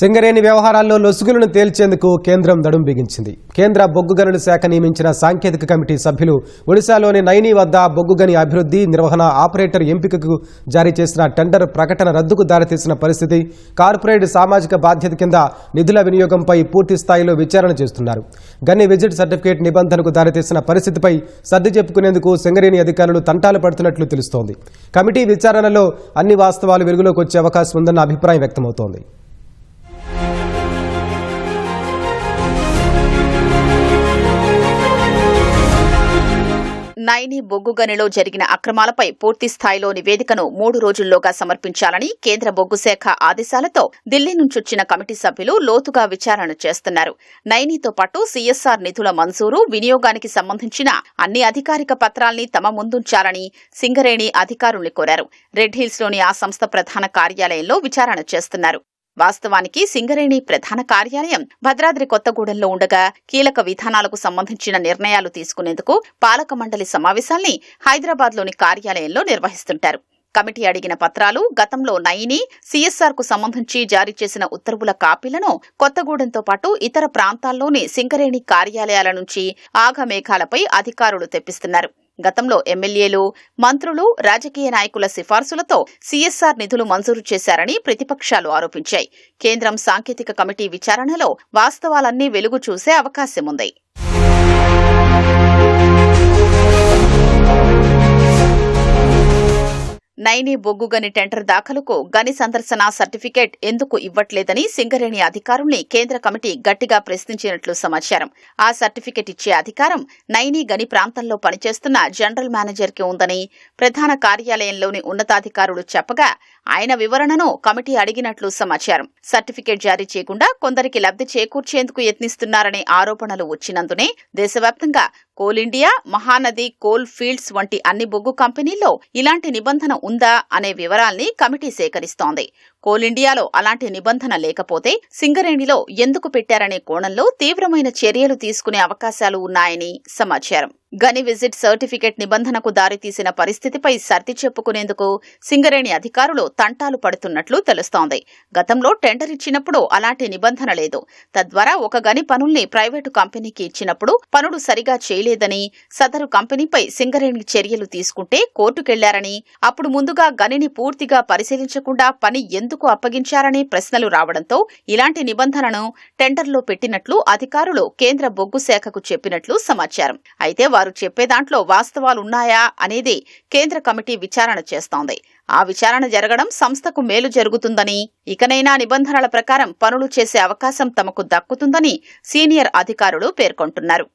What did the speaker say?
సింగరేణి వ్యవహారాల్లో లొసుగులను తేల్చేందుకు కేంద్రం దడుం బిగించింది. కేంద్ర బొగ్గు గనుల శాఖ నియమించిన సాంకేతిక కమిటీ సభ్యులు ఒడిశాలోని నైని వద్ద బొగ్గు గని అభివృద్ధి నిర్వహణ ఆపరేటర్ ఎంపికకు జారీ చేసిన టెండర్ ప్రకటన రద్దుకు దారితీసిన పరిస్థితి కార్పొరేట్ సామాజిక బాధ్యత కింద నిధుల వినియోగంపై పూర్తి స్థాయిలో విచారణ చేస్తున్నారు. గని విజిట్ సర్టిఫికేట్ నిబంధనకు దారితీసిన పరిస్థితిపై సర్ది చెప్పుకునేందుకు సింగరేణి అధికారులు తంటాలు పడుతున్నట్లు తెలుస్తోంది. కమిటీ విచారణలో అన్ని వాస్తవాలు వెలుగులోకి వచ్చే అవకాశం ఉందన్న అభిప్రాయం వ్యక్తమవుతోంది. నైని బొగ్గు గనిలో జరిగిన అక్రమాలపై పూర్తి స్థాయిలో నివేదికను మూడు రోజుల్లోగా సమర్పించాలని కేంద్ర బొగ్గు శాఖ ఆదేశాలతో ఢిల్లీ నుంచొచ్చిన కమిటీ సభ్యులు లోతుగా విచారణ చేస్తున్నారు. నైనీతో పాటు సీఎస్ఆర్ నిధుల మంజూరు వినియోగానికి సంబంధించిన అన్ని అధికారిక పత్రాల్ని తమ ముందుంచాలని సింగరేణి అధికారుల్ని కోరారు. రెడ్ హిల్స్లోని ఆ సంస్థ ప్రధాన కార్యాలయంలో విచారణ చేస్తున్నారు. వాస్తవానికి సింగరేణి ప్రధాన కార్యాలయం. భద్రాద్రి కొత్తగూడెంలో ఉండగా కీలక విధానాలకు సంబంధించిన నిర్ణయాలు తీసుకునేందుకు పాలక మండలి సమావేశాల్ని హైదరాబాద్లోని కార్యాలయంలో నిర్వహిస్తుంటారు. కమిటీ అడిగిన పత్రాలు గతంలో నయిని సీఎస్ఆర్కు సంబంధించి జారీ చేసిన ఉత్తర్వుల కాపీలను కొత్తగూడెంతో పాటు ఇతర ప్రాంతాల్లోని సింగరేణి కార్యాలయాల నుంచి ఆఘమేఘాలపై అధికారులు తెప్పిస్తున్నారు. గతంలో ఎమ్మెల్యేలు మంత్రులు రాజకీయ నాయకుల సిఫార్సులతో సీఎస్ఆర్ నిధులు మంజూరు చేశారని ప్రతిపక్షాలు ఆరోపించాయి. కేంద్రం సాంకేతిక కమిటీ విచారణలో వాస్తవాలన్నీ వెలుగు చూసే అవకాశముంది. నైని బొగ్గు గని టెండర్ దాఖలుకు గని సందర్శన సర్టిఫికేట్ ఎందుకు ఇవ్వట్లేదని సింగరేణి అధికారుల్ని కేంద్ర కమిటీ గట్టిగా ప్రశ్నించినట్లు సమాచారం. ఆ సర్టిఫికేట్ ఇచ్చే అధికారం నైని గని ప్రాంతంలో పనిచేస్తున్న జనరల్ మేనేజర్కి ఉందని ప్రధాన కార్యాలయంలోని ఉన్నతాధికారులు చెప్పగా ఆయన వివరణను కమిటీ అడిగినట్లు సమాచారం. సర్టిఫికేట్ జారీ చేయకుండా కొందరికి లబ్ధి చేకూర్చేందుకు యత్నిస్తున్నారనే ఆరోపణలు వచ్చినందునే దేశవ్యాప్తంగా coal India Mahanadi coal fields వంటి అన్ని బొగ్గు కంపెనీల్లో ఇలాంటి నిబంధన ఉందా అనే వివరాల్ని కమిటీ సేకరిస్తోంది. కోల్ ఇండియాలో అలాంటి నిబంధన లేకపోతే సింగరేణిలో ఎందుకు పెట్టారనే కోణంలో తీవ్రమైన చర్యలు తీసుకునే అవకాశాలు ఉన్నాయని సమాచారం. గని విజిట్ సర్టిఫికెట్ నిబంధనకు దారితీసిన పరిస్థితిపై సర్ది చెప్పుకునేందుకు సింగరేణి అధికారులు తంటాలు పడుతున్నట్లు తెలుస్తోంది. గతంలో టెండర్ ఇచ్చినప్పుడు అలాంటి నిబంధన లేదు. తద్వారా ఒక గని పనుల్ని ప్రైవేటు కంపెనీకి ఇచ్చినప్పుడు పనులు సరిగా చేయలేదు చేయలేదని సదరు కంపెనీపై సింగరేణి చర్యలు తీసుకుంటే కోర్టుకెళ్ళారని అప్పుడు ముందుగా గనిని పూర్తిగా పరిశీలించకుండా పని ఎందుకు అప్పగించారనే ప్రశ్నలు రావడంతో ఇలాంటి నిబంధనను టెండర్లో పెట్టినట్లు అధికారులు కేంద్ర బొగ్గు శాఖకు చెప్పినట్లు సమాచారం. అయితే వారు చెప్పే దాంట్లో వాస్తవాలున్నాయా అనేది కేంద్ర కమిటీ విచారణ చేస్తోంది. ఆ విచారణ జరగడం సంస్థకు మేలు జరుగుతుందని ఇకనైనా నిబంధనల ప్రకారం పనులు చేసే అవకాశం తమకు దక్కుతుందని సీనియర్ అధికారులు పేర్కొంటున్నారు.